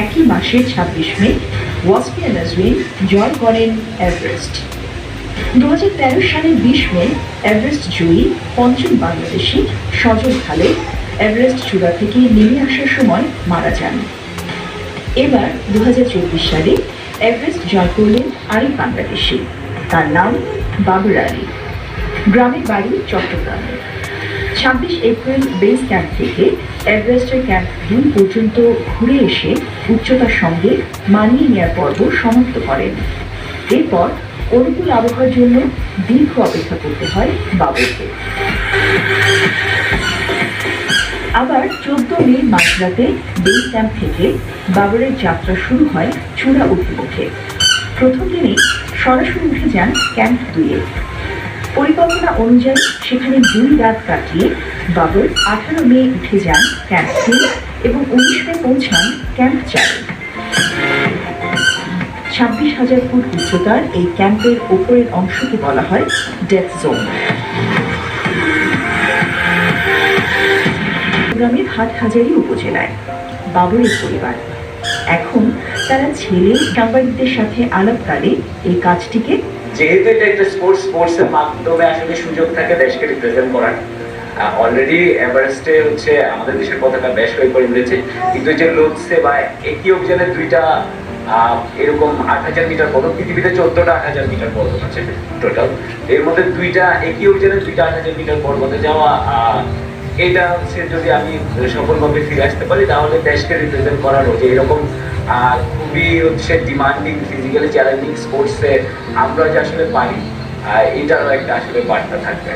একই মাসের ছাব্বিশ মে, ওয়াসফিয়া নাজরিন জয় করেন এভারেস্ট। দু সালের বিশ মে, এভারেস্ট জয়ী পঞ্চম বাংলাদেশি সজল খালেদ এভারেস্ট চূড়া থেকে নেমে আসার সময় মারা যান। এবার দু হাজার চব্বিশ সালে এভারেস্ট জয় করলেন আরেক বাংলাদেশি। তার নাম বাবর আলী। গ্রামের বাড়ি চট্টগ্রামে। ছাব্বিশ এপ্রিল বেস ক্যাম্প থেকে এভারেস্টের ক্যাম্প দুই পর্যন্ত ঘুরে এসে উচ্চতার সঙ্গে মানিয়ে নেওয়ার পর্ব সমাপ্ত করেন। এরপর অনুকূল আবহাওয়ার জন্য দীর্ঘ অপেক্ষা করতে হয় বাবরকে। আবার চোদ্দ মে মাঝরাতে বেস ক্যাম্প থেকে বাবরের যাত্রা শুরু হয় চূড়া অভিমুখে প্রথম দিনে সরাসরি উঠে যান ক্যাম্প দুইয়ে। পরিকল্পনা অনুযায়ী সেখানে দুই রাত কাটিয়ে বাবর আঠারো মে উঠে যান ক্যাম্প তিন এবং উনিশ মে পৌঁছান ক্যাম্প চারে। ছাব্বিশ হাজার ফুট উচ্চতার এই ক্যাম্পের ওপরের অংশকে বলা হয় ডেথ জোন গ্রামের হাটহাজারী উপজেলায় বাবরের পরিবার। এখন তারা ছেলে, সাংবাদিকদের সাথে আলাপকালে এই কাজটিকে যেহেতু এটা একটা স্পোর্টস স্পোর্টস এর মাধ্যমে আসলে সুযোগ থাকে দেশকে রিপ্রেজেন্ট করার অলরেডি এভারেস্টে হচ্ছে আমাদের দেশের পতাকা বেশ কয়েকবার উড়েছে কিন্তু যে লোকসে বা একই অভিযানে দুইটা এরকম আট হাজার মিটার পর্বত পৃথিবীতে চোদ্দটা আট হাজার মিটার পর্বত আছে টোটাল এর মধ্যে দুইটা একই অভিযানে দুইটা আট হাজার মিটার পর্বতে যাওয়া এটা হচ্ছে যদি আমি সফলভাবে ফিরে আসতে পারি, তাহলে দেশকে রিপ্রেজেন্ট করার যে এরকম খুবই হচ্ছে ডিমান্ডিং ফিজিক্যালি চ্যালেঞ্জিং স্পোর্টসে আমরা যে আসলে পারি এটারও একটা আসলে বার্তা থাকবে।